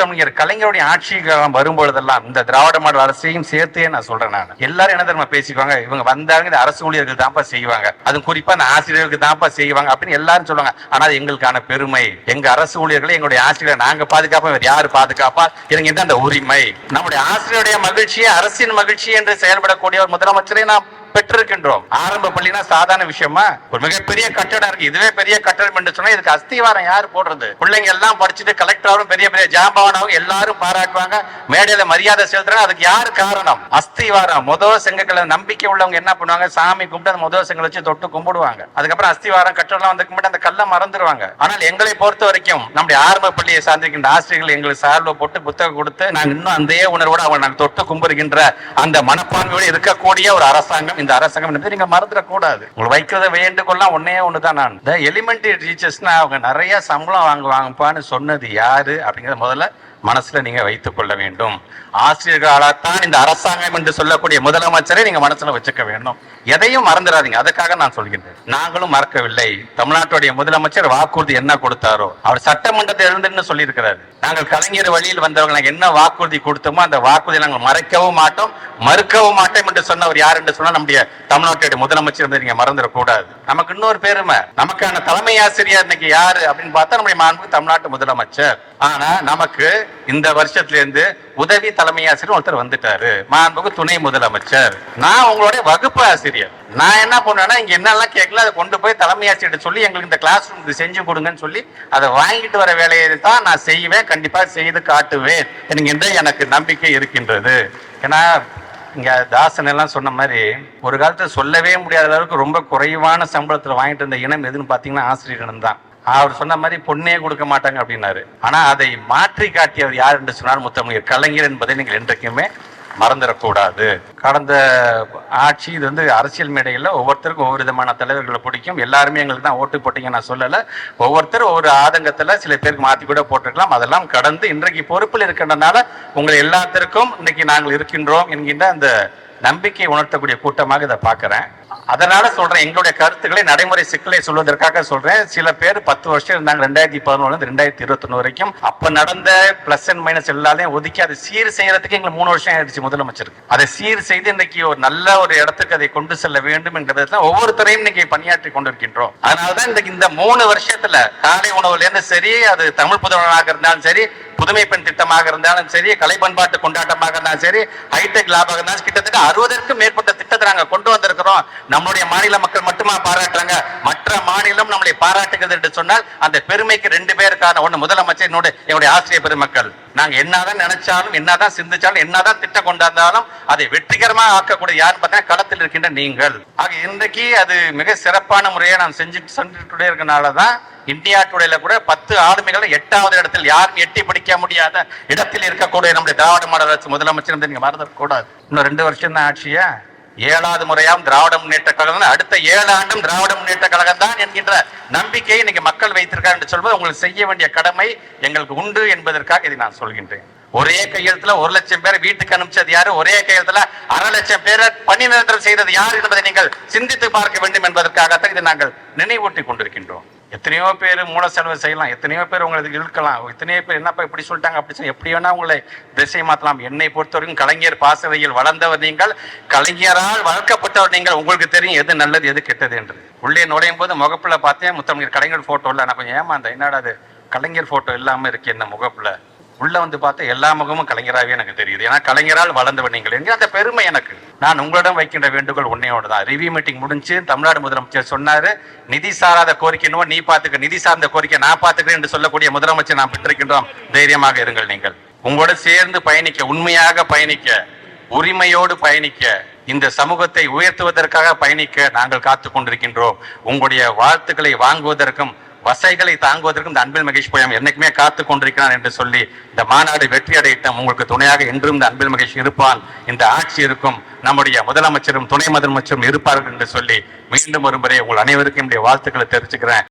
முத்தமிழர் கலைஞருடைய ஆட்சி காலம் வரும்பொழுதெல்லாம் இந்த திராவிட மாடல் அரசையும் சேர்த்தே நான் சொல்றேன் நான். எல்லாரும் என்ன தெரியுமா பேசிக்குவாங்க? இவங்க வந்தாங்க இந்த அரசு ஊழியர்கள் தான்ப்பா செய்வாங்க. அது குறிப்பா அந்த ஆசிரியர்களுக்கு தான்ப்பா செய்வாங்க அப்படின்னு எல்லாரும் சொல்லுவாங்க. ஆனா அது எங்களுக்கான பெருமை. எங்க அரசு ஊழியர்களை எங்களுடைய ஆசிரியர் நாங்க பாதுகாப்போம். யாரு பாதுகாப்பா? எனக்கு என்ன அந்த உரிமை. நம்முடைய ஆசிரியருடைய மகிழ்ச்சியை அரசின் மகிழ்ச்சி என்று செயல்படக்கூடிய ஒரு முதலமைச்சரை நாம் பெற்றிருக்கின்றோம். ஆரம்ப பள்ளினா சாதாரண விஷயமா? ஒரு மிகப்பெரிய கட்டடம் இருக்கு. இதுவே பெரிய கட்டடம் என்று சொன்னா இதுக்கு அஸ்திவாரம் யாரு போடுறது? பிள்ளைங்க எல்லாம் படிச்சுட்டு கலெக்டரும் பெரிய பெரிய ஜாம்பவானவங்க எல்லாரும் பாராட்டுவாங்க. மேடையில மரியாதை செலுத்துறாங்க அதுக்கு யாரு காரணம்? அஸ்திவாரம். முதல் செங்கக்கல நம்பிக்கை உள்ளவங்க என்ன பண்ணுவாங்க? சாமி கும்பிட்டு அந்த முதல் செங்கல் வச்சு தொட்டு கும்பிடுவாங்க. அதுக்கப்புறம் அஸ்திவாரம் கட்டடம் வந்து கும்பிட்டு அந்த கல்லை மறந்துடுவாங்க ஆனால் எங்களை பொறுத்த வரைக்கும் நம்முடைய ஆரம்ப பள்ளியை சார்ந்திருக்கின்ற ஆசிரியர்கள் எங்களுக்கு சார்பு போட்டு புத்தகம் கொடுத்து நாங்கள் இன்னும் அந்த உணர்வோடு அவங்க நாங்கள் தொட்டு கும்பிடுகின்ற அந்த மனப்பான்மையோடு இருக்கக்கூடிய ஒரு அரசாங்கம் இந்த அரசாங்கம் என்பதை நீங்க மறந்துடக்கூடாது. உங்களுக்கு வைக்கிறத வேண்டுகொள்ளலாம் ஒன்னே ஒண்ணுதான் நான். இந்த எலிமெண்டரி டீச்சர்ஸ்னா அவங்க நிறைய சம்பளம் வாங்குவாங்கப்பான்னு சொன்னது யாரு? அப்படிங்கிறத முதல்ல மனசுல நீங்க வைத்துக் கொள்ள வேண்டும். ஆசிரியர்களால்தான் இந்த அரசாங்கம் என்று சொல்லக்கூடிய முதலமைச்சரை நீங்க மனசுல வச்சுக்க வேண்டும். எதையும் மறந்துடாதீங்க. அதுக்காக நான் சொல்கின்றேன். நாங்களும் மறக்கவில்லை. தமிழ்நாட்டுடைய முதலமைச்சர் வாக்குறுதி என்ன கொடுத்தாரோ அவர் சட்டமன்றத்தில் இருந்துன்னு சொல்லியிருக்கிறாரு. நாங்கள் கலைஞர் வழியில் வந்தவங்க நாங்கள் என்ன வாக்குறுதி கொடுத்தோமோ அந்த வாக்குறுதி நாங்கள் மறைக்கவும் மாட்டோம் மறுக்கவும் மாட்டோம் என்று சொன்னவர் யார் என்று சொன்னா நம்முடைய தமிழ்நாட்டுடைய முதலமைச்சர் வந்து நீங்க மறந்துடக்கூடாது. நமக்கு இன்னொரு பெருமை நமக்கான தலைமை ஆசிரியர் இன்னைக்கு யாரு அப்படின்னு பார்த்தா நம்முடைய மாண்பு தமிழ்நாட்டு முதலமைச்சர். ஆனா நமக்கு இந்த வருஷத்துல இருந்து உதவி தலைமை ஆசிரியர் ஒருத்தர் வந்துட்டாரு. மாண்புக்கு துணை முதலமைச்சர். நான் உங்களுடைய வகுப்பு ஆசிரியர். நான் என்ன பண்ணேன்னா இங்க என்னெல்லாம் கேட்கல அதை கொண்டு போய் தலைமை ஆசிரியர் சொல்லி எங்களுக்கு இந்த கிளாஸ் ரூம் செஞ்சு கொடுங்கன்னு சொல்லி அதை வாங்கிட்டு வர வேலையை தான் நான் செய்வேன். கண்டிப்பா செய்து காட்டுவேன் என்கின்ற எனக்கு நம்பிக்கை இருக்கின்றது. ஏன்னா இங்க தாசன் எல்லாம் சொன்ன மாதிரி ஒரு காலத்துல சொல்லவே முடியாத அளவுக்கு ரொம்ப குறைவான சம்பளத்துல வாங்கிட்டு இருந்த இனம் எதுன்னு பாத்தீங்கன்னா ஆசிரியர் இனம் தான் அவர் சொன்ன மாதிரி பொண்ணே கொடுக்க மாட்டாங்க அப்படின்னாரு. ஆனா அதை மாற்றி காட்டியவர் யார் என்று சொன்னார் முத்தமிழர். கலைஞர் என்பதை நீங்கள் என்றைக்குமே மறந்துடக்கூடாது. கடந்த ஆட்சி இது வந்து அரசியல் மேடையில் ஒவ்வொருத்தருக்கும் ஒவ்வொரு விதமான தலைவர்களை பிடிக்கும். எல்லாருமே எங்களுக்கு தான் ஓட்டு போட்டீங்க நான் சொல்லலை. ஒவ்வொருத்தரும் ஒவ்வொரு ஆதங்கத்தில் சில பேருக்கு மாற்றி கூட போட்டிருக்கலாம். அதெல்லாம் கடந்து இன்றைக்கு பொறுப்பில் இருக்கின்றனால உங்கள் எல்லாத்திற்கும் இன்னைக்கு நாங்கள் இருக்கின்றோம் என்கின்ற அந்த நம்பிக்கை உணர்த்தக்கூடிய கூட்டமாக இதை பார்க்குறேன். அதனால சொல்றேன் எங்களுடைய கருத்துக்களை நடைமுறை சிக்கலை சொல்வதற்காக சொல்றேன். சில பேர் பத்து வருஷம் இருந்தாங்க ரெண்டாயிரத்தி பதினொன்று ரெண்டாயிரத்தி இருபத்தொன்னு வரைக்கும். அப்ப நடந்த பிளஸ் அண்ட் மைனஸ் எல்லாத்தையும் ஒதுக்கி அதை சீர் செய்யறதுக்கு எங்களுக்கு மூணு வருஷம் ஆயிடுச்சு முதலமைச்சருக்கு. அதை சீர் செய்து இன்னைக்கு ஒரு நல்ல ஒரு இடத்துக்கு அதை கொண்டு செல்ல வேண்டும் என்கிறதுல ஒவ்வொருத்தரையும் இன்னைக்கு பணியாற்றி கொண்டிருக்கின்றோம். அதனாலதான் இந்த இந்த மூணு வருஷத்துல காலை உணவுல இருந்து சரி அது தமிழ் புதவனாக இருந்தாலும் சரி புதுமை பெண் திட்டமாக இருந்தாலும் சரி கலை பண்பாட்டு கொண்டாட்டமாக இருந்தாலும் சரி ஹைடெக் லாபாக இருந்தாலும் கிட்டத்தட்ட அறுபதற்கும் மேற்பட்ட திட்டத்தை நாங்க கொண்டு வந்திருக்கிறோம். நம்மளுடைய மாநில மக்கள் மட்டுமா பாராட்டுறாங்க? மற்ற மாநிலம் நம்மளை பாராட்டுகிறது என்று சொன்னால் அந்த பெருமைக்கு ரெண்டு பேருக்கான ஒண்ணு முதலமைச்சர் என்னோட என்னுடைய ஆசிரியர் பெருமக்கள். நாங்க என்னதான் நினைச்சாலும் என்னதான் சிந்திச்சாலும் என்னதான் திட்டம் கொண்டாந்தாலும் அதை வெற்றிகரமாக ஆக்கக்கூடிய யாருன்னு பார்த்தீங்கன்னா களத்தில் இருக்கின்ற நீங்கள். ஆக இன்றைக்கு அது மிக சிறப்பான முறையை நான் செஞ்சுட்டு சென்றுட்டே இருக்கிறனாலதான் இந்தியா டுடேல கூட பத்து ஆளுமைகள் எட்டாவது இடத்தில் யாரும் எட்டி பிடிக்க முடியாத இடத்தில் இருக்கக்கூடிய நம்முடைய திராவிட மாடல் அரசு முதலமைச்சர் வந்து நீங்க மறந்துடக்கூடாது. இன்னும் ரெண்டு வருஷம் தான் ஆட்சியா? ஏழாவது முறையாம் திராவிட முன்னேற்ற கழகம் அடுத்த ஏழு ஆண்டும் திராவிட முன்னேற்ற கழகம் தான் என்கின்ற நம்பிக்கையை இன்னைக்கு மக்கள் வைத்திருக்கார் என்று சொல்வது உங்களுக்கு செய்ய வேண்டிய கடமை எங்களுக்கு உண்டு என்பதற்காக இதை நான் சொல்கின்றேன். ஒரே கையெழுத்துல ஒரு லட்சம் பேர் வீட்டுக்கு அனுப்பிச்சது யாரு? ஒரே கையெழுத்துல அரை லட்சம் பேரை பணி நிரந்தரம் செய்தது யார் என்பதை நீங்கள் சிந்தித்து பார்க்க வேண்டும் என்பதற்காகத்தான் இதை நாங்கள் நினைவூட்டி கொண்டிருக்கின்றோம். எத்தனையோ பேர் மூல செலவு செய்யலாம் எத்தனையோ பேர் உங்களுக்கு இழுக்கலாம் எத்தனையோ பேர் என்னப்பா இப்படி சொல்லிட்டாங்க அப்படி சொல்லி எப்படி வேணா உங்களை திசை மாற்றலாம் என்னை பொறுத்தவரைக்கும் கலைஞர் பாசறையில் வளர்ந்தவர் நீங்கள் கலைஞரால் வளர்க்கப்பட்டவர் நீங்கள் உங்களுக்கு தெரியும் எது நல்லது எது கெட்டது என்று. உள்ளே நுழையும் போது முகப்புல பார்த்தேன் முத்தமிழர் கலைஞர் போட்டோ இல்லை. நான் கொஞ்சம் ஏமாந்தேன். என்னடா அது கலைஞர் போட்டோ இல்லாமல் இருக்கு என்ன முகப்புல? உள்ள வந்து பார்த்தா எல்லா முகமும் கலைஞராகவே எனக்கு தெரியுது. ஏன்னா கலைஞரால் வளர்ந்தவர் நீங்கள். என்கிற அந்த பெருமை எனக்கு. நான் உங்களிடம் வைக்கின்ற வேண்டுகோள் உன்னையோடு தான். ரிவ்யூ மீட்டிங் முடிஞ்சு தமிழ்நாடு முதலமைச்சர் சொன்னாரு நிதி சாராத கோரிக்கைனோ நீ பார்த்துக்க. நிதி சார்ந்த கோரிக்கை நான் பார்த்துக்கிறேன் என்று சொல்லக்கூடிய முதலமைச்சர் நாம் பெற்றிருக்கின்றோம். தைரியமாக இருங்கள் நீங்கள். உங்களோட சேர்ந்து பயணிக்க உண்மையாக பயணிக்க உரிமையோடு பயணிக்க இந்த சமூகத்தை உயர்த்துவதற்காக பயணிக்க நாங்கள் காத்து கொண்டிருக்கின்றோம். உங்களுடைய வாழ்த்துக்களை வாங்குவதற்கும் வசைகளை தாங்குவதற்கு இந்த அன்பில் மகேஷ் போயம் என்னைக்குமே காத்து கொண்டிருக்கிறான் என்று சொல்லி இந்த மாநாடு வெற்றி அடையட்டும். உங்களுக்கு துணையாக என்றும் இந்த அன்பில் மகேஷ் இருப்பான். இந்த ஆட்சி இருக்கும். நம்முடைய முதலமைச்சரும் துணை முதலமைச்சரும் இருப்பார்கள் என்று சொல்லி மீண்டும் ஒரு முறை உங்கள் அனைவருக்கும் என்னுடைய வாழ்த்துக்களை தெரிவிச்சுக்கிறேன்.